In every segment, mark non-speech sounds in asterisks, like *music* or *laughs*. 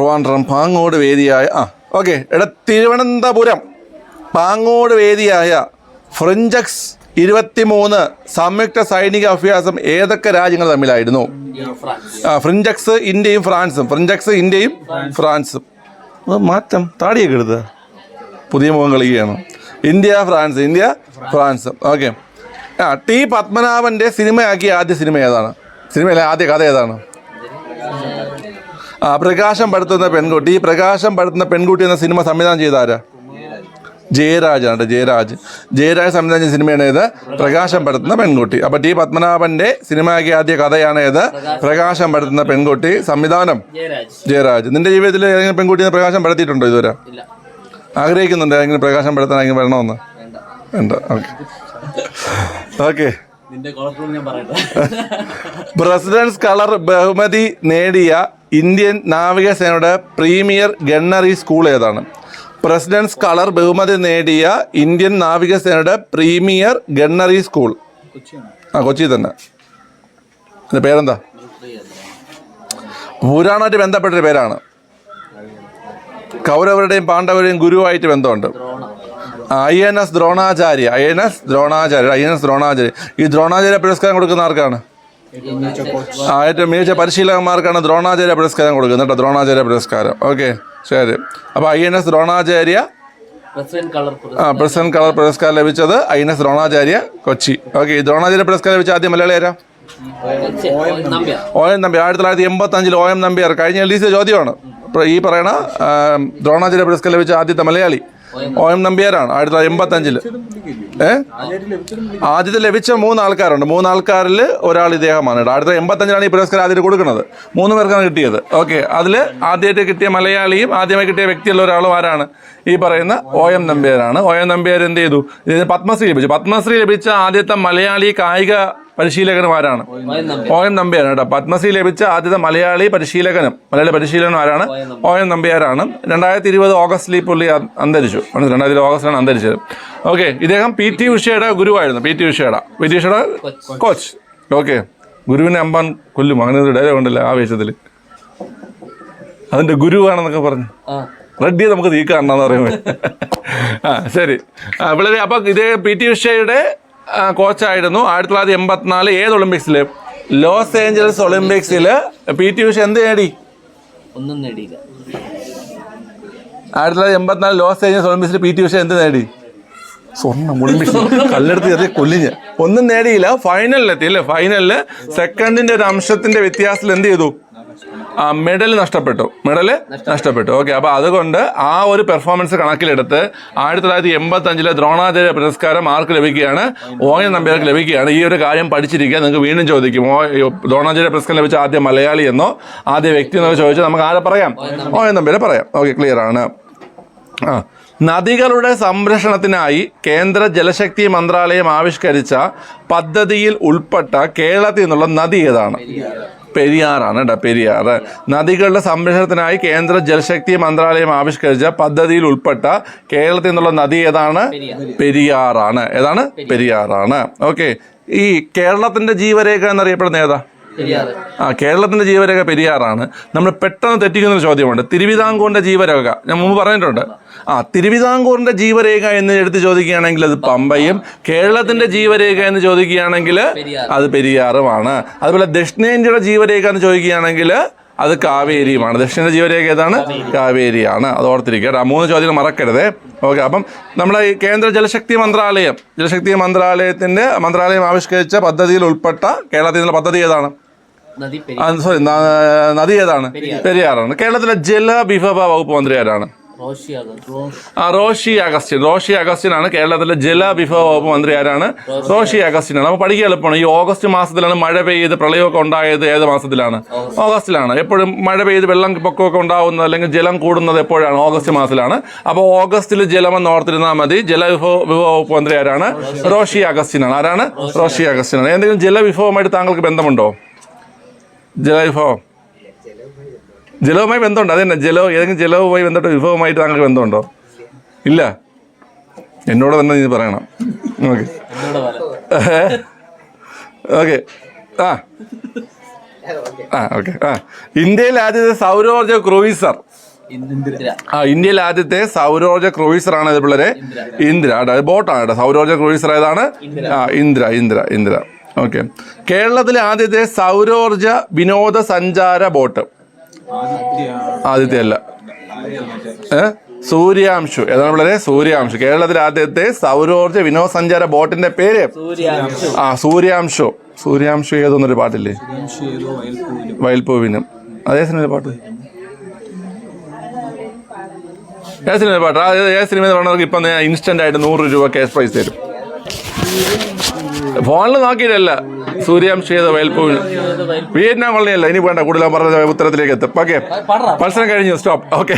ട്രിവാൻഡ്രം പാങ്ങോട് വേദിയായ ആ ഓക്കെ എടാ തിരുവനന്തപുരം പാങ്ങോട് വേദിയായ ഫ്രഞ്ചക്സ് ഇരുപത്തിമൂന്ന് സംയുക്ത സൈനിക അഭ്യാസം ഏതൊക്കെ രാജ്യങ്ങൾ തമ്മിലായിരുന്നു? ഫ്രിഞ്ചക്സ് ഇന്ത്യയും ഫ്രാൻസും. ഫ്രിഞ്ചക്സ് ഇന്ത്യയും ഫ്രാൻസും. മാറ്റം താടിയൊക്കെ എടുത്ത്. പുതിയ മുഖം കളിക്കുകയാണ്. India France India France. Okay ആ ടി പത്മനാഭന്റെ സിനിമയാക്കിയ ആദ്യ സിനിമ ഏതാണ്? സിനിമയിലെ ആദ്യ കഥ ഏതാണ്? പ്രകാശം പടുത്തുന്ന പെൺകുട്ടി. ഈ പ്രകാശം പടുത്തുന്ന പെൺകുട്ടി എന്ന സിനിമ സംവിധാനം ചെയ്ത ആരാ? ജയരാജാണ് കേട്ടോ ജയരാജ്. ജയരാജ് സംവിധാനം ചെയ്ത സിനിമയാണ് ഏത്? പ്രകാശം പടുത്തുന്ന പെൺകുട്ടി. അപ്പൊ ടി പത്മനാഭന്റെ സിനിമയാക്കിയ ആദ്യ കഥയാണ് ഏത്? പ്രകാശം പടുത്തുന്ന പെൺകുട്ടി. സംവിധാനം? ജയരാജ്. നിന്റെ ജീവിതത്തിൽ ഏതെങ്കിലും പെൺകുട്ടിയെ പ്രകാശം പടുത്തിയിട്ടുണ്ടോ ഇതുവരെ? ആഗ്രഹിക്കുന്നുണ്ടോ ഏതെങ്കിലും പ്രകാശം പടുത്താൻ ആരെങ്കിലും വരണമെന്ന്? വേണ്ട. ഓക്കെ. പ്രസിഡൻസ് കളർ ബഹുമതി നേടിയ ഇന്ത്യൻ നാവികസേനയുടെ പ്രീമിയർ ഗണ്ണറി സ്കൂൾ ഏതാണ്? പ്രസിഡൻസ് കളർ ബഹുമതി നേടിയ ഇന്ത്യൻ നാവികസേനയുടെ പ്രീമിയർ ഗണ്ണറി സ്കൂൾ. ആ കൊച്ചി തന്നെ. അതിന്റെ പേരെന്താ? പുരാണമായിട്ട് ബന്ധപ്പെട്ടൊരു പേരാണ്. കൗരവരുടെയും പാണ്ഡവരുടെയും ഗുരുവായിട്ട് ബന്ധമുണ്ട്. I N S Dronacharya I N S Dronacharya I N S Dronacharya. ഈ ദ്രോണാചാര്യ പുരസ്കാരം കൊടുക്കുന്ന ആർക്കാണ്? ആ ഏറ്റവും മികച്ച പരിശീലകന്മാർക്കാണ് ദ്രോണാചാര്യ പുരസ്കാരം കൊടുക്കുന്നത് കേട്ടോ ദ്രോണാചാര്യ പുരസ്കാരം. ഓക്കെ ശരി. അപ്പോൾ ഐ എൻ എസ് ദ്രോണാചാര്യ ആ പ്രസിഡന്റ് കളർ പുരസ്കാരം ലഭിച്ചത് I N S Dronacharya Kochi. Okay Dronacharya പുരസ്കാരം ലഭിച്ച ആദ്യം മലയാളി ആരാ? ഒ എം നമ്പി ആയിരത്തി തൊള്ളായിരത്തി എൺപത്തി അഞ്ചിൽ ഒ എം നമ്പ്യാർ. കഴിഞ്ഞ സി ചോദ്യമാണ്. ഈ പറയണ ദ്രോണാചാര്യ പുരസ്കാരം ലഭിച്ച ആദ്യത്തെ മലയാളി. O M നമ്പ്യാരാണ്. ആയിരത്തി തൊള്ളായിരത്തി എൺപത്തി അഞ്ചിൽ ഏ? ആദ്യത്തെ ലഭിച്ച മൂന്ന് ആൾക്കാരുണ്ട് മൂന്ന് ആൾക്കാരിൽ ഒരാൾ ഇദ്ദേഹമാണ്. കേട്ടോ ആയിരത്തി തൊള്ളായിരത്തി എൺപത്തി അഞ്ചിലാണ് ഈ പുരസ്കാരം ആദ്യം കൊടുക്കുന്നത്. മൂന്ന് പേർക്കാണ് കിട്ടിയത്. ഓക്കെ. അതിൽ ആദ്യമായിട്ട് കിട്ടിയ മലയാളിയും ആദ്യമായി കിട്ടിയ വ്യക്തിയുള്ള ഒരാളും ആരാണ്? ഈ പറയുന്ന ഒ എം നമ്പ്യാരാണ്. ഒ എം നമ്പ്യാർ എന്ത് ചെയ്തു? ഇതിന് പത്മശ്രീ ലഭിച്ചു. പത്മശ്രീ ലഭിച്ച ആദ്യത്തെ മലയാളി കായിക പരിശീലകനും ആരാണ് ഒ എം നമ്പ്യാരാണ് കേട്ടോ. പത്മശ്രീ ലഭിച്ച ആദ്യത്തെ മലയാളി പരിശീലകനും മലയാളി പരിശീലകനും ആരാണ്? ഒ എം നമ്പ്യാരാണ്. രണ്ടായിരത്തി ഇരുപത് ഓഗസ്റ്റിൽ ഈ പുള്ളി അന്തരിച്ചു. രണ്ടായിരത്തി ഓഗസ്റ്റിലാണ് അന്തരിച്ചത്. ഓക്കെ ഇദ്ദേഹം പി ടി ഉഷയുടെ ഗുരുവായിരുന്നു. പി ടി ഉഷയുടെ. പി ടി ഉഷയുടെ കോച്ച്. ഓക്കെ ഗുരുവിനെ അമ്പാൻ കൊല്ലും. അങ്ങനെ ഒരു ഡയലോഗ് ഉണ്ടല്ലോ ആവേശത്തിൽ അതിന്റെ ഗുരുവാണെന്നൊക്കെ പറഞ്ഞു. റെഡ്ഡി നമുക്ക് തീക്കാണെന്ന് പറയുമ്പോൾ ആ ശരി. വളരെ അപ്പം ഇതേ പി ടി ഉഷയുടെ കോച്ചായിരുന്നു. ആയിരത്തി തൊള്ളായിരത്തി എൺപത്തിനാല് ഏത് ഒളിമ്പിക്സിൽ ലോസ് ഏഞ്ചലസ് ഒളിമ്പിക്സിൽ പി ടി ഉഷ എന്ത് നേടി? ഒന്നും നേടിയില്ല. ആയിരത്തി തൊള്ളായിരത്തി എൺപത്തിനാല് ലോസ് ഏഞ്ചലസ് ഒളിമ്പിക്സിൽ പി ടി ഉഷ എന്ത് നേടി? സ്വർണം ഒളിമ്പിക്സ്. കല്ലെടുത്ത് ചെറിയ കൊല്ലിഞ്ഞ്. ഒന്നും നേടിയില്ല. ഫൈനലിലെത്തി അല്ലേ? ഫൈനലിൽ സെക്കൻഡിന്റെ ഒരു അംശത്തിന്റെ വ്യത്യാസത്തിൽ എന്ത് ചെയ്തു? മെഡൽ നഷ്ടപ്പെട്ടു. മെഡൽ നഷ്ടപ്പെട്ടു. ഓക്കെ അപ്പോൾ അതുകൊണ്ട് ആ ഒരു പെർഫോമൻസ് കണക്കിലെടുത്ത് ആയിരത്തി തൊള്ളായിരത്തി എൺപത്തി അഞ്ചിലെ ദ്രോണാചാര്യ പുരസ്കാരം ആർക്ക് ലഭിക്കുകയാണ്? ഓ എൻ നമ്പ്യാർക്ക് ലഭിക്കുകയാണ്. ഈ ഒരു കാര്യം പഠിച്ചിരിക്കുക. നിങ്ങൾക്ക് വീണ്ടും ചോദിക്കും. ഓ ദ്രോണാചാര്യ പുരസ്കാരം ലഭിച്ച ആദ്യ മലയാളി എന്നോ ആദ്യ വ്യക്തി എന്നോ ചോദിച്ചാൽ നമുക്ക് ആരെ പറയാം? ഓ എൻ നമ്പ്യാരെ പറയാം. ഓക്കെ ക്ലിയർ ആണ്. ആ നദികളുടെ സംരക്ഷണത്തിനായി കേന്ദ്ര ജലശക്തി മന്ത്രാലയം ആവിഷ്കരിച്ച പദ്ധതിയിൽ ഉൾപ്പെട്ട കേരളത്തിൽ നിന്നുള്ള നദി ഏതാണ്? പെരിയാറാണ് കേട്ടോ പെരിയാർ. നദികളുടെ സംരക്ഷണത്തിനായി കേന്ദ്ര ജലശക്തി മന്ത്രാലയം ആവിഷ്കരിച്ച പദ്ധതിയിൽ ഉൾപ്പെട്ട കേരളത്തിൽ നിന്നുള്ള നദി ഏതാണ്? പെരിയാറാണ്. ഏതാണ്? പെരിയാറാണ്. ഓക്കെ. ഈ കേരളത്തിന്റെ ജീവരേഖ എന്നറിയപ്പെടുന്ന ഏതാ? ആ കേരളത്തിന്റെ ജീവരേഖ പെരിയാറാണ്. നമ്മൾ പെട്ടെന്ന് തെറ്റിക്കുന്ന ഒരു ചോദ്യമുണ്ട്. തിരുവിതാംകൂറിന്റെ ജീവരേഖ. ഞാൻ മുമ്പ് പറഞ്ഞിട്ടുണ്ട്. ആ തിരുവിതാംകൂറിന്റെ ജീവരേഖ എന്ന് എടുത്ത് ചോദിക്കുകയാണെങ്കിൽ അത് പമ്പയും കേരളത്തിന്റെ ജീവരേഖ എന്ന് ചോദിക്കുകയാണെങ്കിൽ അത് പെരിയാറുമാണ്. അതുപോലെ ദക്ഷിണേന്ത്യയുടെ ജീവരേഖ എന്ന് ചോദിക്കുകയാണെങ്കിൽ അത് കാവേരിയുമാണ്. ദക്ഷിണ ജീവരേഖ ഏതാണ്? കാവേരിയാണ്. അത് ഓർത്തിരിക്കുക ആ മൂന്ന് ചോദ്യങ്ങൾ മറക്കരുത്. ഓക്കെ അപ്പം നമ്മുടെ ഈ കേന്ദ്ര ജലശക്തി മന്ത്രാലയം ജലശക്തി മന്ത്രാലയത്തിന്റെ മന്ത്രാലയം ആവിഷ്കരിച്ച പദ്ധതിയിൽ ഉൾപ്പെട്ട കേരളത്തിൽ നിന്നുള്ള പദ്ധതി ഏതാണ്? സോറി നദി ഏതാണ്? പെരിയാറാണ്. കേരളത്തിലെ ജലവിഭവ വകുപ്പ് മന്ത്രി ആരാണ് റോഷ് ആ റോഷി അഗസ്റ്റിൻ. റോഷി അഗസ്റ്റിൻ ആണ് കേരളത്തിലെ ജലവിഭവ വകുപ്പ് മന്ത്രി ആരാണ്? റോഷി അഗസ്റ്റിൻ ആണ് അപ്പോൾ പഠിക്കുക എളുപ്പമാണ്. ഈ ഓഗസ്റ്റ് മാസത്തിലാണ് മഴ പെയ്ത് പ്രളയമൊക്കെ ഉണ്ടായത് ഏത് മാസത്തിലാണ്? ഓഗസ്റ്റിലാണ്. എപ്പോഴും മഴ പെയ്ത് വെള്ളം പൊക്കമൊക്കെ ഉണ്ടാവുന്നത് അല്ലെങ്കിൽ ജലം കൂടുന്നത് എപ്പോഴാണ്? ഓഗസ്റ്റ് മാസത്തിലാണ്. അപ്പോൾ ഓഗസ്റ്റിൽ ജലം എന്ന് ഓർത്തിരുന്നാൽ മതി. ജലവിഭവ വിഭവ വകുപ്പ് മന്ത്രി ആരാണ്? റോഷി അഗസ്റ്റിൻ ആണ് ആരാണ്? റോഷി അഗസ്റ്റിൻ ആണ് എന്തെങ്കിലും ജലവിഭവമായിട്ട് താങ്കൾക്ക് ബന്ധമുണ്ടോ? ജലവിഭവം. ജലവുമായി ബന്ധമുണ്ട്? അതന്നെ ജലവും ഏതെങ്കിലും ജലവുമായി ബന്ധപ്പെട്ട് വിഭവമായിട്ട് താങ്കൾക്ക് ബന്ധമുണ്ടോ? ഇല്ല. എന്നോട് തന്നെ നീ പറയണം. ഓക്കെ. ഓക്കെ. ആ. ആ ഓക്കെ. ആ. ഇന്ത്യയിൽ ആദ്യത്തെ സൗരോർജ ക്രൂയിസർ. ആ ഇന്ത്യയിൽ ആദ്യത്തെ സൗരോർജ ക്രൂയിസർ ആണ് ഇത് പിള്ളേരെ. ഇന്ദ്ര. കേട്ടോ ബോട്ടാണ് കേട്ടോ. സൗരോർജ ക്രൂയിസർ ഏതാണ്? ആ ഇന്ദ്ര ഇന്ദ്ര ഇന്ദ്ര. ഓക്കെ. കേരളത്തിലെ ആദ്യത്തെ സൗരോർജ വിനോദസഞ്ചാര ബോട്ട്. ആദ്യത്തെ അല്ല. ഏ? സൂര്യാംശു. ഏതാണ് പിള്ളേരെ? സൂര്യാംശു. കേരളത്തിൽ ആദ്യത്തെ സൗരോർജ വിനോദസഞ്ചാര ബോട്ടിന്റെ പേര്? സൂര്യാംശു. ആ സൂര്യാംശു. സൂര്യാംശു ഏതൊന്നൊരു പാട്ടില്ലേ? വയൽപ്പൂവിനും അതേ സിനിമ പാട്ട്. ഏത് സിനിമ പാട്ട്. ആ ഏത് ഏത് സിനിമ പറഞ്ഞവർക്ക് ഇപ്പം ഇൻസ്റ്റന്റ് ആയിട്ട് നൂറ് രൂപ ക്യാഷ് പ്രൈസ് തരും. ഫോണിൽ നോക്കിയിട്ടല്ല. സൂര്യാംശു ചെയ്ത വയൽപ്പൂവിനും വിയറ്റ്നാം കൊള്ളിയല്ല ഇനി വേണ്ട കൂടുതൽ പറഞ്ഞ ഉത്തരത്തിലേക്ക് എത്തും. ഓക്കെ. മത്സരം കഴിഞ്ഞു സ്റ്റോപ്പ്. ഓക്കെ.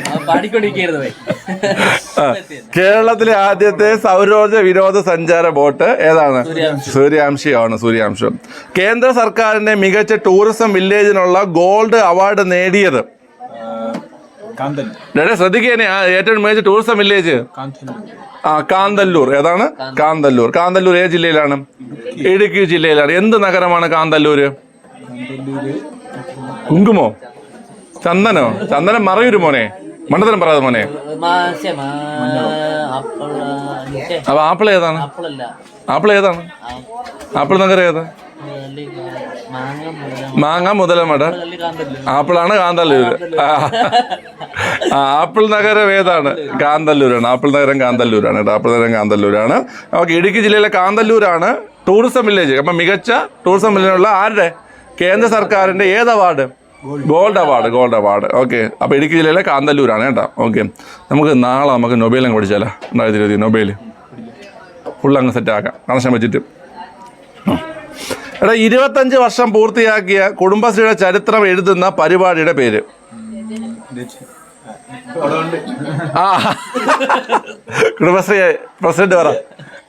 കേരളത്തിലെ ആദ്യത്തെ സൗരോർജ വിനോദ സഞ്ചാര ബോട്ട് ഏതാണ്? സൂര്യാംശിയാണ് സൂര്യാംശം. കേന്ദ്ര സർക്കാരിന്റെ മികച്ച ടൂറിസം വില്ലേജിനുള്ള ഗോൾഡ് അവാർഡ് നേടിയത്. ആ ഏറ്റവും മികച്ച ടൂറിസം വില്ലേജ്. ആ കാന്തല്ലൂർ. ഏതാണ്? കാന്തല്ലൂർ. കാന്തല്ലൂർ. ഏത് ജില്ലയിലാണ്? ഇടുക്കി ജില്ലയിലാണ്. എന്ത് നഗരമാണ് കാന്തല്ലൂര്? കുങ്കുമോ? ചന്ദനോ? ചന്ദനം മറയൂര് മോനെ. മണ്ഡലം പറയാതെ മോനെ. അപ്പൊ ആപ്പിൾ ഏതാണ്? ആപ്പിൾ ഏതാണ്? ആപ്പിൾ നഗരം ഏതാ? മാങ്ങ മുതല മാങ്ങ മുതലമട ആപ്പിളാണ് കാന്തല്ലൂര്. ആപ്പിൾ നഗരം ഏതാണ്? കാന്തല്ലൂരാണ്. ആപ്പിൾ നഗരം കാന്തല്ലൂരാണ് കേട്ടോ. ആപ്പിൾ നഗരം കാന്തല്ലൂരാണ്. ഓക്കെ ഇടുക്കി ജില്ലയിലെ കാന്തല്ലൂരാണ്. Tourism village. അപ്പം മികച്ച ടൂറിസം വില്ലേജുള്ള ആരുടെ? കേന്ദ്ര സർക്കാരിന്റെ ഏത് award? Gold award gold award. Okay. അപ്പോൾ ഇടുക്കി ജില്ലയിലെ കാന്തല്ലൂരാണ് കേട്ടോ. ഓക്കെ. നമുക്ക് നാളെ നമുക്ക് നൊബേൽ അങ്ങ് പഠിച്ചാലോ? രണ്ടായിരത്തി ഇരുപത്തി നൊബേൽ. ഫുൾ അങ്ങ് സെറ്റ് ആക്കാം. കണക്ഷൻ വെച്ചിട്ട്. എടാ ഇരുപത്തഞ്ച് വർഷം പൂർത്തിയാക്കിയ കുടുംബശ്രീയുടെ ചരിത്രം എഴുതുന്ന പരിപാടിയുടെ പേര്. ആ. കുടുംബശ്രീ പ്രസിഡന്റ് പറ.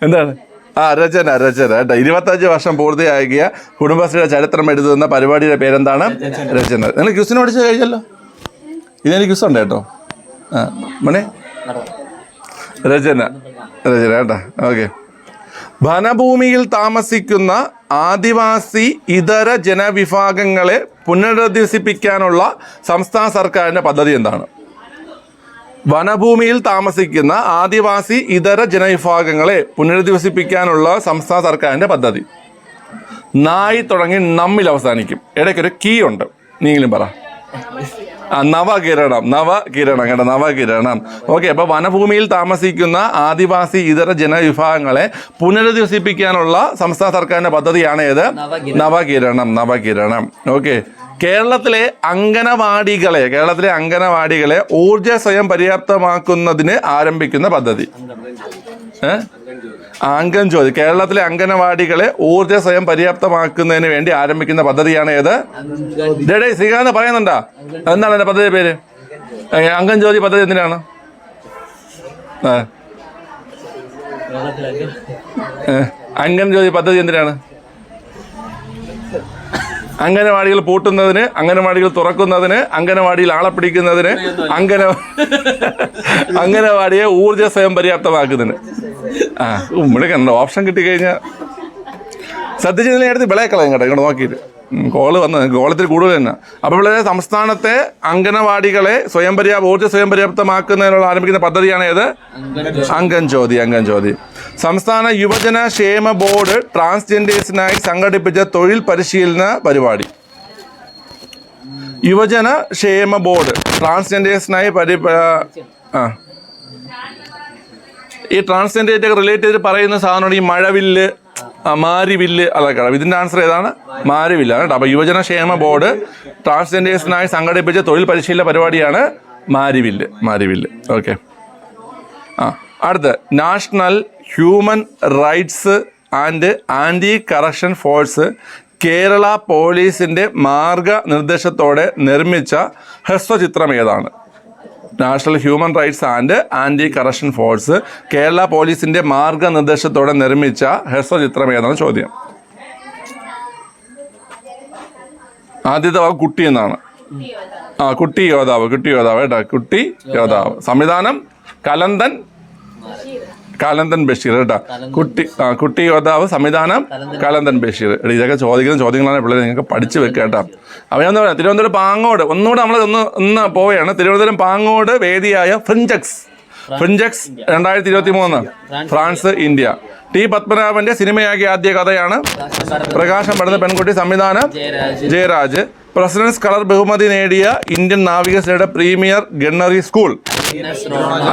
എന്താണ്? ആ രചന രചന. കേട്ടോ. ഇരുപത്തഞ്ച് വർഷം പൂർത്തിയാക്കിയ കുടുംബശ്രീയുടെ ചരിത്രം എഴുതുന്ന പരിപാടിയുടെ പേരെന്താണ്? രചന. നിങ്ങൾ ക്യൂസിന് പഠിച്ചു കഴിഞ്ഞല്ലോ? ഇതെനിക്ക് ക്യൂസ് ഉണ്ട് കേട്ടോ. ആ മണി? രചന. രചന കേട്ടോ. ഓക്കെ. വനഭൂമിയിൽ താമസിക്കുന്ന ആദിവാസി ഇതര ജനവിഭാഗങ്ങളെ പുനരധിവസിപ്പിക്കാനുള്ള സംസ്ഥാന സർക്കാരിന്റെ പദ്ധതി എന്താണ്? വനഭൂമിയിൽ താമസിക്കുന്ന ആദിവാസി ഇതര ജനവിഭാഗങ്ങളെ പുനരധിവസിപ്പിക്കാനുള്ള സംസ്ഥാന സർക്കാരിന്റെ പദ്ധതി. നായി തുടങ്ങി നമ്മിൽ അവസാനിക്കും. ഇടയ്ക്കൊരു കീ ഉണ്ട്. നീങ്കിലും പറ. ആ നവകിരണം. നവകിരണം കേട്ടോ നവകിരണം. ഓക്കെ അപ്പൊ വനഭൂമിയിൽ താമസിക്കുന്ന ആദിവാസി ഇതര ജനവിഭാഗങ്ങളെ പുനരധിവസിപ്പിക്കാനുള്ള സംസ്ഥാന സർക്കാരിന്റെ പദ്ധതിയാണ് ഏത്. നവകിരണം. നവകിരണം ഓക്കെ കേരളത്തിലെ അംഗനവാടികളെ കേരളത്തിലെ അംഗനവാടികളെ ഊർജ സ്വയം പര്യാപ്തമാക്കുന്നതിന് ആരംഭിക്കുന്ന പദ്ധതി. അംഗൻ ജ്യോതി കേരളത്തിലെ അംഗനവാടികളെ ഊർജ സ്വയം പര്യാപ്തമാക്കുന്നതിന് വേണ്ടി ആരംഭിക്കുന്ന പദ്ധതിയാണ് ഏത്? ഡേ ശ്രീകാന്ത് പറയുന്നുണ്ടോ? എന്താണ് എന്റെ പദ്ധതി പേര്? അംഗൻ ജ്യോതി പദ്ധതി എന്തിനാണ്? അംഗൻ ജ്യോതി പദ്ധതി എന്തിനാണ്? അംഗനവാടികൾ പൂട്ടുന്നതിന് അംഗനവാടികൾ തുറക്കുന്നതിന് അംഗനവാടിയിൽ ആളെ പിടിക്കുന്നതിന് അംഗന അംഗനവാടിയെ ഊർജ സ്വയം പര്യാപ്തമാക്കുന്നതിന്. ആ ഇവിടെ കണ്ടോ ഓപ്ഷൻ കിട്ടിക്കഴിഞ്ഞാൽ ശ്രദ്ധിച്ചതിനെ എടുത്ത് വിളയെ കളയും കേട്ടോ ഇങ്ങോട്ട് നോക്കിയിട്ട്. കോൾ വന്ന് കോളത്തിൽ കൂടുതൽ തന്നെ. അപ്പോൾ ഇവിടെ സംസ്ഥാനത്തെ അംഗനവാടികളെ സ്വയം പര്യാപ്ത ഊർജ സ്വയം പര്യാപ്തമാക്കുന്നതിനുള്ള ആരംഭിക്കുന്ന പദ്ധതിയാണ് ഏത്? അംഗൻ ജ്യോതി അംഗൻ ജ്യോതി. സംസ്ഥാന യുവജന ക്ഷേമ ബോർഡ് ട്രാൻസ്ജെൻഡേഴ്സിനായി സംഘടിപ്പിച്ച തൊഴിൽ പരിശീലന പരിപാടി. യുവജന ക്ഷേമ ബോർഡ് ട്രാൻസ്ജെൻഡേഴ്സിനായി പരി ഈ ട്രാൻസ്ജെൻഡേറ്റ് റിലേറ്റ് ചെയ്ത് പറയുന്ന സാധനമാണ് ഈ മഴവില്ല്. മാരിവില്ല് അതൊക്കെ ഇതിന്റെ ആൻസർ ഏതാണ്? മാരിവില്ല കേട്ടോ. യുവജന ക്ഷേമ ബോർഡ് ട്രാൻസ്ജെൻഡേഴ്സിനായി സംഘടിപ്പിച്ച തൊഴിൽ പരിശീലന പരിപാടിയാണ് മാരിവില്ല്. മാരിവില്ല്. ഓക്കെ ആ അടുത്ത്. National human rights and anti corruption force Kerala പോലീസിന്റെ മാർഗനിർദ്ദേശത്തോടെ നിർമ്മിച്ച ഹ്രസ്വചിത്രം ഏതാണ്? National human rights and anti corruption force Kerala പോലീസിന്റെ മാർഗനിർദ്ദേശത്തോടെ നിർമ്മിച്ച ഹ്രസ്വചിത്രം ഏതാണ് ചോദ്യം? ആദ്യത്തെ വാക്ക് കുട്ടി എന്നാണ്. ആ കുട്ടി യോദ്ധാവ് കുട്ടി യോദ്ധാവ് കേട്ടോ. കുട്ടി യോദ്ധാവ്. സംവിധാനം കലന്തൻ കാലന്തൻ ബഷീർ കേട്ടോ. കുട്ടി ആ കുട്ടി യോദ്ധാവ് സംവിധാനം കാലന്തൻ ബഷീർ. എടി ഇതൊക്കെ ചോദിക്കുന്ന ചോദ്യങ്ങളാണ് പിള്ളേർ നിങ്ങൾക്ക് പഠിച്ചു വെക്കുക കേട്ടോ. അപ്പോൾ ഞാൻ പറയാം തിരുവനന്തപുരം പാങ്ങോട് ഒന്നുകൂടെ നമ്മൾ ഒന്ന് ഒന്ന് പോവുകയാണ്. തിരുവനന്തപുരം പാങ്ങോട് വേദിയായ ഫ്രിഞ്ചക്സ്. ഫ്രിഞ്ചക്സ് രണ്ടായിരത്തി ഇരുപത്തി മൂന്ന് ഫ്രാൻസ് ഇന്ത്യ. ടി പത്മനാഭന്റെ സിനിമയാക്കിയ ആദ്യ കഥയാണ് പ്രകാശം പടുന്ന പെൺകുട്ടി സംവിധാനം ജയരാജ്. പ്രസിഡൻസ് കളർ ബഹുമതി നേടിയ ഇന്ത്യൻ നാവികസേനയുടെ premier gunnery school.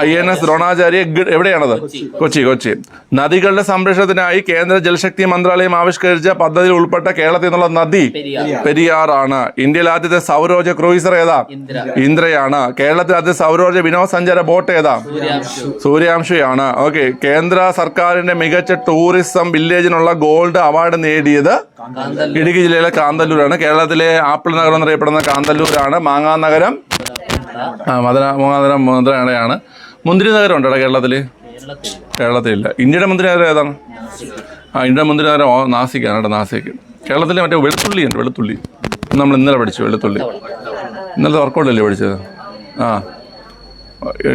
I N S Dronacharya എവിടെയാണത്? Kochi Kochi. നദികളുടെ സംരക്ഷണത്തിനായി കേന്ദ്ര ജലശക്തി മന്ത്രാലയം ആവിഷ്കരിച്ച പദ്ധതിയിൽ ഉൾപ്പെട്ട കേരളത്തിൽ നിന്നുള്ള നദി പെരിയാറാണ്. ഇന്ത്യയിൽ ആദ്യത്തെ സൗരോർജ ക്രൂയിസർ ഏതാ? ഇന്ദ്രയാണ്. കേരളത്തിൽ ആദ്യത്തെ സൗരോർജ വിനോദസഞ്ചാര ബോട്ട് ഏതാ? സൂര്യാംശു. സൂര്യാംശയാണ്. ഓക്കെ. കേന്ദ്ര സർക്കാരിന്റെ മികച്ച ടൂറിസം വില്ലേജിനുള്ള ഗോൾഡ് അവാർഡ് നേടിയത് ഇടുക്കി ജില്ലയിലെ കാന്തല്ലൂരാണ്. കേരളത്തിലെ ആപ്പിൾ നഗരം എന്നറിയപ്പെടുന്ന കാന്തല്ലൂരാണ്. മാങ്ങാ നഗരം. ആ മധുര മൂന്നാനഗരം മുദ്രയാണ് മുന്തിരി നഗരം ഉണ്ടോ കേരളത്തിൽ കേരളത്തിൽ കേരളത്തിലില്ല. ഇന്ത്യയുടെ മുന്തിരി നഗരം ഏതാണ്? ആ ഇന്ത്യയുടെ മുന്തിരി നഗരം നാസിക്കാണ് കേട്ടോ നാസിക്ക് കേരളത്തിലെ മറ്റേ വെളുത്തുള്ളി ഉണ്ട് വെളുത്തുള്ളി. നമ്മൾ ഇന്നലെ പഠിച്ചു വെളുത്തുള്ളി. ഇന്നലത്തെ വർക്കൗട്ടല്ലേ പഠിച്ചത്? ആ.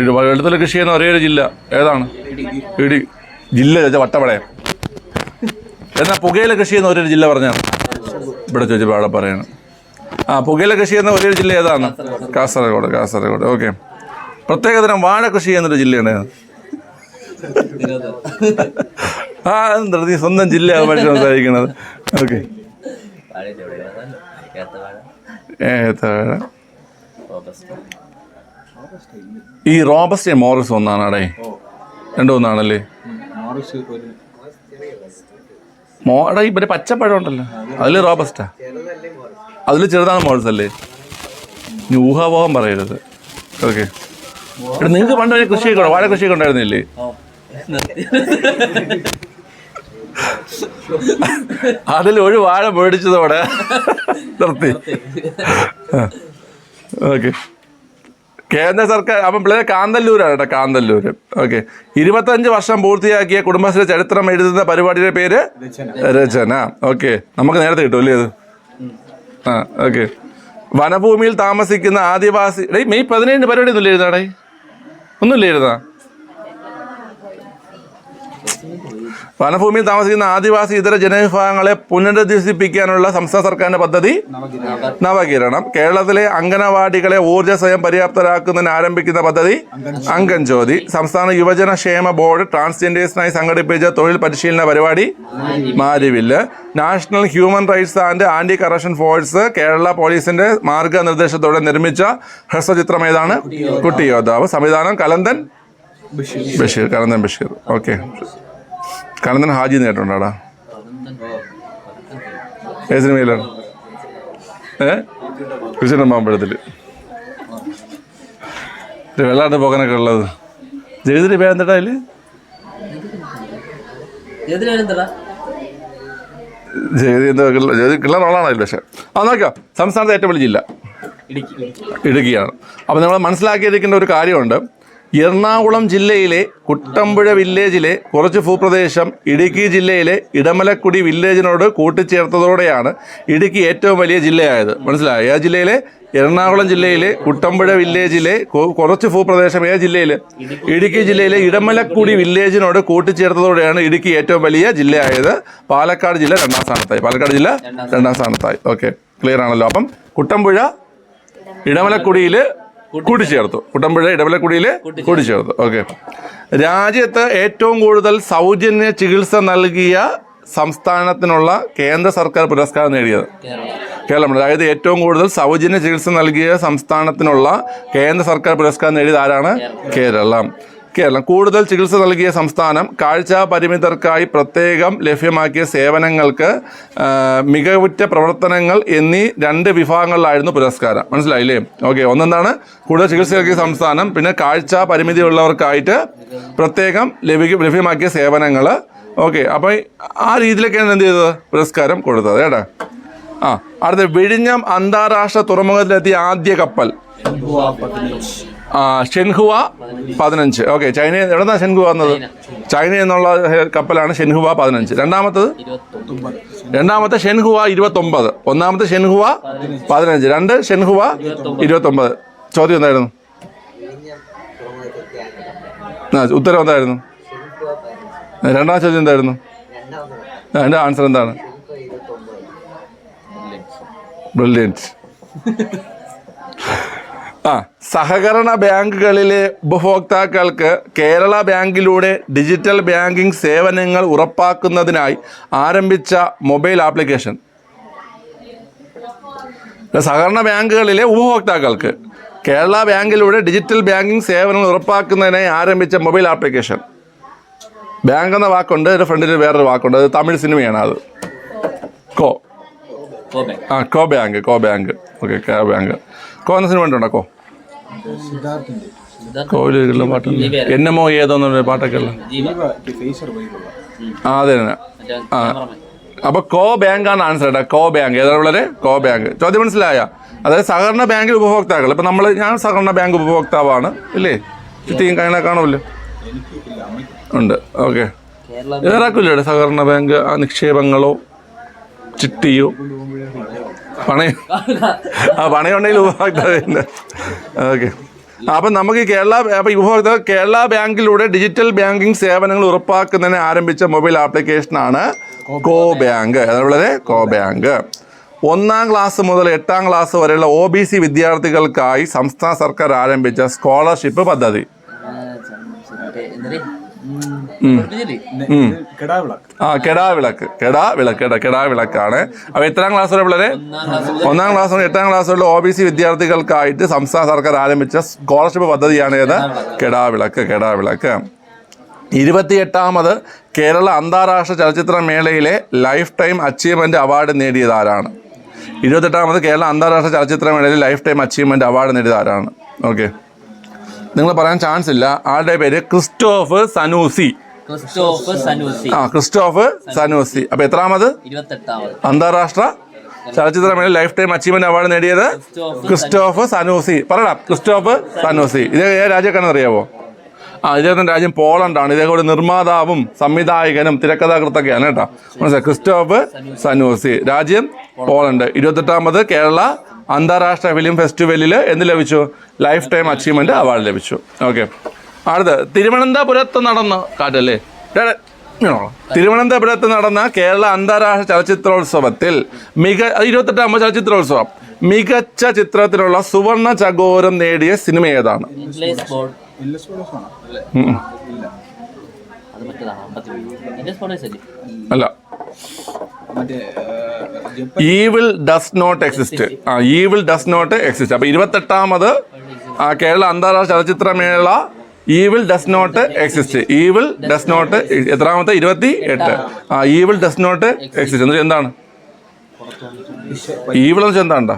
വെളുത്തുള്ളി കൃഷി ചെയ്യുന്ന ഒരേ ഒരു ജില്ല. ഏതാണ്? ഇടി ജില്ല ചോദിച്ചാൽ വട്ടവടയം എന്നാൽ പുകയില കൃഷി ചെയ്യുന്ന ഒരേ ജില്ല പറഞ്ഞാൽ ഇവിടെ ചോദിച്ചപ്പോൾ അവിടെ പറയണം. ആ പുകയില കൃഷി എന്ന ഒരേ ജില്ല ഏതാണ്? കാസർഗോഡ് കാസർഗോഡ്. ഓക്കെ. പ്രത്യേകതരം വാഴ കൃഷി ചെയ്യുന്നൊരു ജില്ലയാണ്? ആ എന്താ നീ സ്വന്തം മനുഷ്യൻ സംസാരിക്കുന്നത്. ഓക്കെ. ഈ റോബസ്റ്റ് മോറിസ് ഒന്നാണാടേ രണ്ടു ഒന്നാണല്ലേ? മോടെ ഇവിടെ പച്ചപ്പഴം ഉണ്ടല്ലോ. അതിൽ റോബസ്റ്റാ അതിൽ ചെറുതാണ് മോൾസ് അല്ലേ? ഇനി ഊഹാപോഹം പറയരുത്. ഓക്കെ. നിങ്ങൾക്ക് പണ്ട് കൃഷിയൊക്കെ ഉണ്ടോ? വാഴ കൃഷിയൊക്കെ ഉണ്ടായിരുന്നില്ലേ? അതിൽ ഒരു വാഴ മേടിച്ചതോടെ നിർത്തി. ഓക്കെ. കേന്ദ്ര സർക്കാർ അപ്പം പിള്ളേർ കാന്തല്ലൂരാണ് കേട്ടോ കാന്തല്ലൂർ ഓക്കെ. ഇരുപത്തഞ്ച് വർഷം പൂർത്തിയാക്കിയ കുടുംബശ്രീ ചരിത്രം എഴുതുന്ന പരിപാടിയുടെ പേര് രചന. ഓക്കെ. നമുക്ക് നേരത്തെ കിട്ടും അല്ലേ അത് ആ ഓക്കെ. വനഭൂമിയിൽ താമസിക്കുന്ന ആദിവാസി മെയ് പതിനേഴിന് പരിപാടി ഇല്ലേ എഴുതാടേ ഒന്നുമില്ല എഴുതാ വനഭൂമിയിൽ താമസിക്കുന്ന ആദിവാസി ഇതര ജനവിഭാഗങ്ങളെ പുനരധിവസിപ്പിക്കാനുള്ള സംസ്ഥാന സർക്കാരിന്റെ പദ്ധതി നവകിരണം. കേരളത്തിലെ അംഗനവാടികളെ ഊർജ സ്വയം പര്യാപ്തരാക്കുന്നതിന് ആരംഭിക്കുന്ന പദ്ധതി അംഗൻജ്യോതി. സംസ്ഥാന യുവജന ക്ഷേമ ബോർഡ് ട്രാൻസ്ജെൻഡേഴ്സിനായി സംഘടിപ്പിച്ച തൊഴിൽ പരിശീലന പരിപാടി മാരിവില്ല്. National human rights and anti corruption force Kerala പോലീസിന്റെ മാർഗനിർദ്ദേശത്തോടെ നിർമ്മിച്ച ഹ്രസ്വചിത്രം ഏതാണ്? കുട്ടിയോദ്ധാവ്. സംവിധാനം കലന്തൻ ബഷീർ. ബഷീർ ബഷീർ. ഓക്കെ. കലന്തൻ ഹാജി നേട്ടുണ്ടാടാ ഏത് സിനിമയിലാണ്? ഏ? കൃഷ്ണൻ മാമ്പഴത്തിൽ. വെള്ളാട്ട് പോകാനൊക്കെ ഉള്ളത്. ജഗതിരി പേരെന്താ അതിൽ ജയതി ജഗതി എന്താ ജഗതി കിള്ള റോളാണ് അതിൽ പക്ഷേ. ആ നോക്കാം സംസ്ഥാനത്തെ ഏറ്റവും വലിയ ജില്ല. ഇടുക്കിയാണ്. അപ്പം നമ്മൾ മനസ്സിലാക്കിയിരിക്കേണ്ട ഒരു കാര്യമുണ്ട്. എറണാകുളം ജില്ലയിലെ കുട്ടമ്പുഴ വില്ലേജിലെ കുറച്ച് ഭൂപ്രദേശം ഇടുക്കി ജില്ലയിലെ ഇടമലക്കുടി വില്ലേജിനോട് കൂട്ടിച്ചേർത്തതോടെയാണ് ഇടുക്കി ഏറ്റവും വലിയ ജില്ലയായത്. മനസ്സിലായോ? ആ ജില്ലയിലെ? എറണാകുളം ജില്ലയിലെ കുട്ടമ്പുഴ വില്ലേജിലെ കുറച്ച് ഭൂപ്രദേശം ഏത് ജില്ലയിൽ ഇടുക്കി ജില്ലയിലെ ഇടമലക്കുടി വില്ലേജിനോട് കൂട്ടിച്ചേർത്തതോടെയാണ് ഇടുക്കി ഏറ്റവും വലിയ ജില്ലയായത്. പാലക്കാട് ജില്ല രണ്ടാം സ്ഥാനത്തായി. പാലക്കാട് ജില്ല രണ്ടാം സ്ഥാനത്തായി. ഓക്കെ ക്ലിയർ ആണല്ലോ. അപ്പം കുട്ടമ്പുഴ ഇടമലക്കുടിയിൽ കൂട്ടിച്ചേർത്തു. കുട്ടമ്പുഴ ഇടമലക്കുടിയിൽ കൂട്ടിച്ചേർത്തു. ഓക്കെ. രാജ്യത്ത് ഏറ്റവും കൂടുതൽ സൗജന്യ ചികിത്സ നൽകിയ സംസ്ഥാനത്തിനുള്ള കേന്ദ്ര സർക്കാർ പുരസ്കാരം നേടിയത്? കേരളം. കേരളം അതായത് ഏറ്റവും കൂടുതൽ സൗജന്യ ചികിത്സ നൽകിയ സംസ്ഥാനത്തിനുള്ള കേന്ദ്ര സർക്കാർ പുരസ്കാരം നേടിയത് ആരാണ്? കേരളം. കേരളം. കൂടുതൽ ചികിത്സ നൽകിയ സംസ്ഥാനം കാഴ്ച പരിമിതർക്കായി പ്രത്യേകം ലഭ്യമാക്കിയ സേവനങ്ങൾക്ക് മികവുറ്റ പ്രവർത്തനങ്ങൾ എന്നീ രണ്ട് വിഭാഗങ്ങളിലായിരുന്നു പുരസ്കാരം. മനസ്സിലായില്ലേ? ഓക്കെ ഒന്നെന്താണ്? കൂടുതൽ ചികിത്സ നൽകിയ സംസ്ഥാനം പിന്നെ കാഴ്ച പരിമിതിയുള്ളവർക്കായിട്ട് പ്രത്യേകം ലഭ്യ ലഭ്യമാക്കിയ സേവനങ്ങൾ ഓക്കെ അപ്പോൾ ആ രീതിയിലൊക്കെയാണ് എന്ത് ചെയ്തത്? പുരസ്കാരം കൊടുത്തത് കേട്ടോ. ആ അടുത്ത വിഴിഞ്ഞം അന്താരാഷ്ട്ര തുറമുഖത്തിലെത്തിയ ആദ്യ കപ്പൽ. ആ ഷെൻഹുവ പതിനഞ്ച്. ഓക്കെ ചൈന എവിടെന്നാ ഷെൻഹുവ വന്നത്? ചൈന. എന്നുള്ള കപ്പലാണ് ഷെൻഹുവ പതിനഞ്ച്. രണ്ടാമത്തത്? രണ്ടാമത്തെ ഷെൻഹുവ ഇരുപത്തൊമ്പത്. ഒന്നാമത്തെ ഷെൻഹുവ പതിനഞ്ച്. രണ്ട് ഷെൻഹുവ ഇരുപത്തൊമ്പത്. ചോദ്യം എന്തായിരുന്നു? ഉത്തരം എന്തായിരുന്നു? രണ്ടാം ചോദ്യം എന്തായിരുന്നു? എന്റെ ആൻസർ എന്താണ്? ബ്രില്യന്റ് *laughs* ആ സഹകരണ ബാങ്കുകളിലെ ഉപഭോക്താക്കൾക്ക് കേരള ബാങ്കിലൂടെ ഡിജിറ്റൽ ബാങ്കിംഗ് സേവനങ്ങൾ ഉറപ്പാക്കുന്നതിനായി ആരംഭിച്ച മൊബൈൽ ആപ്ലിക്കേഷൻ. സഹകരണ ബാങ്കുകളിലെ ഉപഭോക്താക്കൾക്ക് കേരള ബാങ്കിലൂടെ ഡിജിറ്റൽ ബാങ്കിംഗ് സേവനങ്ങൾ ഉറപ്പാക്കുന്നതിനായി ആരംഭിച്ച മൊബൈൽ ആപ്ലിക്കേഷൻ. ബാങ്ക് എന്ന വാക്കുണ്ട് എന്റെ ഫ്രണ്ടിൽ വേറൊരു വാക്കുണ്ട് അത് തമിഴ് സിനിമയാണ് അത്. കോ. ആ co bank co bank. Okay co bank. Co എന്ന സിനിമ ഉണ്ടോ കോ. കോവിലുള്ള പാട്ട്. എന്നമോ ഒ ഏതോന്നുള്ള പാട്ടൊക്കെ ഉള്ള? ആ അതെ തന്നെ ആ. അപ്പൊ കോ ബാങ്ക് ആണ് ആൻസർ കേട്ടോ. Co bank. ഏതാണ് വളരെ കോ ബാങ്ക്. ചോദ്യം മനസ്സിലായ? അതായത് സഹകരണ ബാങ്കിൽ ഉപഭോക്താക്കൾ. ഇപ്പൊ നമ്മൾ ഞാൻ സഹകരണ ബാങ്ക് ഉപഭോക്താവാണ് ഇല്ലേ? ചുറ്റിയും കഴിഞ്ഞ കാണുമല്ലോ? ഉണ്ട്. ഓക്കെ. കേരള സഹകരണ ബാങ്ക് ആ നിക്ഷേപങ്ങളോ ചിട്ടിയോ? പണയം ആ പണയം ഉണ്ടെങ്കിൽ ഉപഭോക്താവില്ല ഓക്കെ. അപ്പം നമുക്ക് കേരള അപ്പം ഉപഭോക്താവ് കേരള ബാങ്കിലൂടെ ഡിജിറ്റൽ ബാങ്കിങ് സേവനങ്ങൾ ഉറപ്പാക്കുന്നതിന് ആരംഭിച്ച മൊബൈൽ ആപ്ലിക്കേഷനാണ് കോ ബാങ്ക്. അതുപോലെ കോ ബാങ്ക്. ഒന്നാം ക്ലാസ് മുതൽ എട്ടാം ക്ലാസ് വരെയുള്ള ഒ ബി സി വിദ്യാർത്ഥികൾക്കായി സംസ്ഥാന സർക്കാർ ആരംഭിച്ച സ്കോളർഷിപ്പ് പദ്ധതി. ആ കെടാ വിളക്ക് കെടാ വിളക്ക് കെടാ കെടാ വിളക്കാണ്. അപ്പോൾ എത്രാം ക്ലാസ് വരെ പിള്ളേരെ? ഒന്നാം ക്ലാസ് മുതൽ എട്ടാം ക്ലാസ് വരെയുള്ള ഒ ബി സി വിദ്യാർത്ഥികൾക്കായിട്ട് സംസ്ഥാന സർക്കാർ ആരംഭിച്ച സ്കോളർഷിപ്പ് പദ്ധതിയാണ് ഏത്? കെടാ വിളക്ക് കെടാ വിളക്ക്. ഇരുപത്തിയെട്ടാമത് കേരള അന്താരാഷ്ട്ര ചലച്ചിത്ര മേളയിലെ ലൈഫ് ടൈം അച്ചീവ്മെന്റ് അവാർഡ് നേടിയത് ആരാണ്? ഇരുപത്തെട്ടാമത് കേരള അന്താരാഷ്ട്ര ചലച്ചിത്ര മേളയിൽ ലൈഫ് ടൈം അച്ചീവ്മെന്റ് അവാർഡ് നേടിയത് ആരാണ്? ഓക്കെ നിങ്ങൾ പറയാൻ ചാൻസ് ഇല്ല. ആളുടെ പേര്? Krzysztof Zanussi. ആ ക്രിസ്റ്റോഫ് സനൂസി. അപ്പൊ എത്രാമത്? അന്താരാഷ്ട്ര ചലച്ചിത്ര മേളയിൽ ലൈഫ് ടൈം അച്ചീവ്മെന്റ് അവാർഡ് നേടിയത് ക്രിസ്റ്റോഫ് സനൂസി. പറയടാ ക്രിസ്റ്റോഫ് സനൂസി. ഇത് ഏ രാജ്യക്കാണെന്ന് അറിയാവോ? ആ ഇദ്ദേഹത്തിന്റെ രാജ്യം പോളണ്ടാണ്. ഇദ്ദേഹം ഒരു നിർമ്മാതാവും സംവിധായകനും തിരക്കഥാകൃത്തൊക്കെയാണ് കേട്ടോ. മനസ്സിലായി? Krzysztof Zanussi. രാജ്യം പോളണ്ട്. ഇരുപത്തെട്ടാമത് കേരള അന്താരാഷ്ട്ര ഫിലിം ഫെസ്റ്റിവലിൽ എന്ത് ലഭിച്ചു? ലൈഫ് ടൈം അച്ചീവ്മെന്റ് അവാർഡ് ലഭിച്ചു. ഓക്കെ. അടുത്ത് തിരുവനന്തപുരത്ത് നടന്ന കാറ്റല്ലേ? തിരുവനന്തപുരത്ത് നടന്ന കേരള അന്താരാഷ്ട്ര ചലച്ചിത്രോത്സവത്തിൽ മിക ഇരുപത്തെട്ടാമത് ചലച്ചിത്രോത്സവം. മികച്ച ചിത്രത്തിനുള്ള സുവർണ ചകോരം നേടിയ സിനിമ ഏതാണ്? അല്ലേ? അല്ല. ഈവിൽ ഡസ് നോട്ട് എക്സിസ്റ്റ് ആ ഈവിൽ ഡസ് നോട്ട് എക്സിസ്റ്റ് അപ്പൊ ഇരുപത്തെട്ടാമത് ആ കേരള അന്താരാഷ്ട്ര ചലച്ചിത്രമേള evil does not exist evil does not എത്രാമത്തെ? ഇരുപത്തി എട്ട്. ആ ഈവിൾ ഡസ് നോട്ട് എക്സിസ്റ്റ് എന്നിട്ട് എന്താണ്? ഈവിൾ എന്ന് വെച്ചാൽ എന്താണ്ടാ?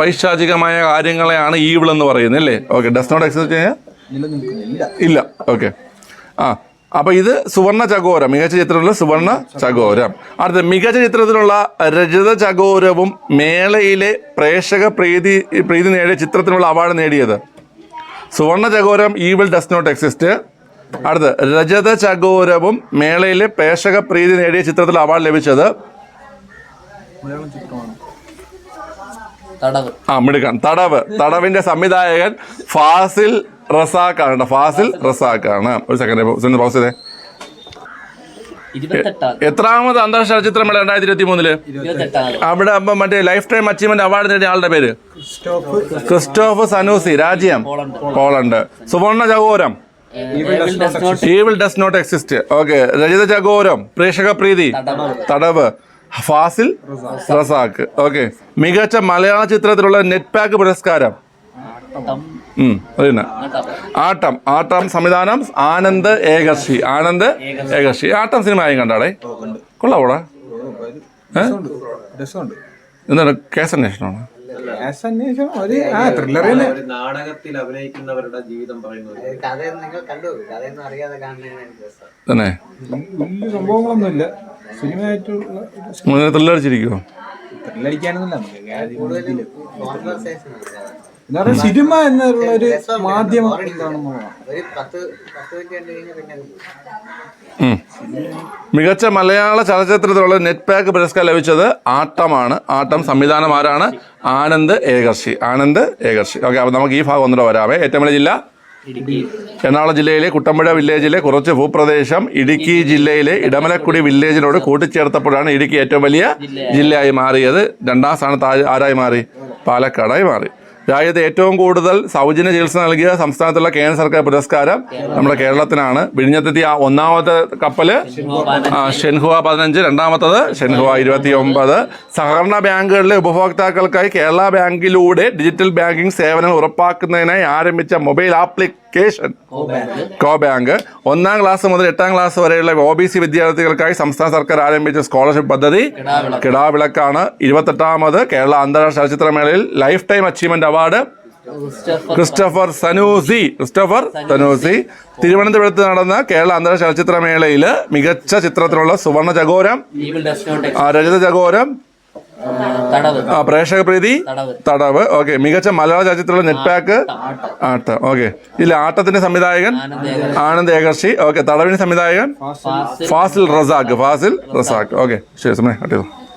പൈശാചികമായ കാര്യങ്ങളെയാണ് ഈവിൾ എന്ന് പറയുന്നത് അല്ലേ? ഓക്കെ ഡസ് നോട്ട് എക്സിസ്റ്റ് ചെയ്യാൻ ഇല്ല. ഓക്കെ ആ അപ്പൊ ഇത് സുവർണ ചകോരം. മികച്ച ചിത്രത്തിലുള്ള സുവർണ ചകോരം. അടുത്ത മികച്ച ചിത്രത്തിലുള്ള രജത ചകോരവും മേളയിലെ പ്രേക്ഷക പ്രീതി പ്രീതി നേടിയ ചിത്രത്തിനുള്ള അവാർഡ് നേടിയത്? സുവർണ ചകോരം ഈവിൾ ഡസ് നോട്ട് എക്സിസ്റ്റ് അടുത്ത് രജത ചകോരവും മേളയിലെ പേഷക പ്രീതി നേടിയ ചിത്രത്തിൽ അവാർഡ് ലഭിച്ചത്? ആ മിടുക്കൻ. തടവ്. തടവിന്റെ സംവിധായകൻ ഫാസിൽ റസാഖാണ് ഫാസിൽ റസാഖാണ്. ഒരു സെക്കൻഡ് പൗസ് ചെയ്തേ. എത്രാമത് അന്താരാഷ്ട്ര ചലച്ചിത്രമേള രണ്ടായിരത്തി ഇരുപത്തി മൂന്നിൽ അവിടെ അപ്പം മറ്റേ ലൈഫ് ടൈം അച്ചീവ്മെന്റ് അവാർഡ് നേടിയ ആളുടെ പേര്? ക്രിസ്റ്റോഫ് ക്രിസ്റ്റോഫ് സനൂസി രാജ്യം. പോളണ്ട്. സുവർണ ചകോരം evil does not exist okay Rajitha ചകോരം പ്രേക്ഷക പ്രീതി. തടവ്. ഫാസിൽ റസാഖ്. ഓക്കെ മികച്ച മലയാള ചിത്രത്തിലുള്ള നെറ്റ് പാക്ക് പുരസ്കാരം. ആട്ടം. ആട്ടം സംവിധാനം ആനന്ദ് ഏകശ്രീ. ആനന്ദ് ഏകശ്രീ. ആട്ടം സിനിമ ആയി കണ്ടാടേ കൊള്ളാവോടാ? എന്താണ്? കേസ് അന്വേഷണമാണ്? നാടകത്തിൽ അഭിനയിക്കുന്നവരുടെ ജീവിതം പറയുന്നത് കഥയൊന്നും നിങ്ങൾ കണ്ടു. കഥയൊന്നും അറിയാതെ കാണുന്നതിന് രസം. തന്നെ. സംഭവങ്ങളൊന്നുമില്ല. സിനിമയായിട്ടുള്ള ത്രില്ലടിച്ചിരിക്കുമോ ത്രില്ലടിക്കാനൊന്നുമില്ല എന്താ സിനിമ എന്നുള്ള ഒരു മാധ്യമം. മികച്ച മലയാള ചലച്ചിത്രത്തിലുള്ള നെറ്റ് പാക്ക് പുരസ്കാരം ലഭിച്ചത് ആട്ടമാണ്. ആട്ടം സംവിധാനം ആരാണ്? ആനന്ദ് ഏകർഷി. ആനന്ദ് ഏകർഷി. ഓക്കെ അപ്പോൾ നമുക്ക് ഈ ഭാഗം ഒന്നുകൂടെ വരാമേ ഏറ്റവും വലിയ ജില്ല? ഇടുക്കി. എറണാകുളം ജില്ലയിലെ കുട്ടമ്പുഴ വില്ലേജിലെ കുറച്ച് ഭൂപ്രദേശം ഇടുക്കി ജില്ലയിലെ ഇടമലക്കുടി വില്ലേജിനോട് കൂട്ടിച്ചേർത്തപ്പോഴാണ് ഇടുക്കി ഏറ്റവും വലിയ ജില്ലയായി മാറിയത്. രണ്ടാം സ്ഥാനത്ത് ആരായി മാറി? പാലക്കാടായി മാറി. രാജ്യത്ത് ഏറ്റവും കൂടുതൽ സൗജന്യ ചികിത്സ നൽകിയ സംസ്ഥാനത്തുള്ള കേന്ദ്ര സർക്കാർ പുരസ്കാരം നമ്മുടെ കേരളത്തിനാണ്. വിഴിഞ്ഞത്തെത്തിയ ഒന്നാമത്തെ കപ്പൽ ആ, ഷെൻഹുവ പതിനഞ്ച് രണ്ടാമത്തത് ഷെൻഹുവ ഇരുപത്തി ഒമ്പത് സഹകരണ ബാങ്കുകളിലെ ഉപഭോക്താക്കൾക്കായി കേരള ബാങ്കിലൂടെ ഡിജിറ്റൽ ബാങ്കിംഗ് സേവനം ഉറപ്പാക്കുന്നതിനായി ആരംഭിച്ച മൊബൈൽ ആപ്ലിക്കേഷൻ കോ ബാങ്ക് ഒന്നാം ക്ലാസ് മുതൽ എട്ടാം ക്ലാസ് വരെയുള്ള ഒ ബി സി വിദ്യാർത്ഥികൾക്കായി സംസ്ഥാന സർക്കാർ ആരംഭിച്ച സ്കോളർഷിപ്പ് പദ്ധതി കിടാവിളക്കാണ്. ഇരുപത്തെട്ടാമത് കേരള അന്താരാഷ്ട്ര ചലച്ചിത്രമേളയിൽ lifetime achievement award Christopher Zanussi Christopher Zanussi. തിരുവനന്തപുരത്ത് നടന്ന കേരള അന്താരാഷ്ട്ര ചലച്ചിത്രമേളയിൽ മികച്ച ചിത്രത്തിനുള്ള സുവർണ ചകോരം രജത ചകോരം പ്രേക്ഷക പ്രീതി? തടവ്. ഓക്കെ. മികച്ച മലയാള ചലച്ചിത്രത്തിലുള്ള നെറ്റ് പാക്ക് ആട്ടം. ഓക്കെ. ഇല്ല ആട്ടത്തിന്റെ സംവിധായകൻ? ആനന്ദ ഏകർഷി. ഓക്കെ. തടവിന് സംവിധായകൻ? ഫാസിൽ. റസാഖ്. ഫാസിൽ റസാഖ്. ഓക്കെ. ശരി സമയം കട്ട് ചെയ്തു.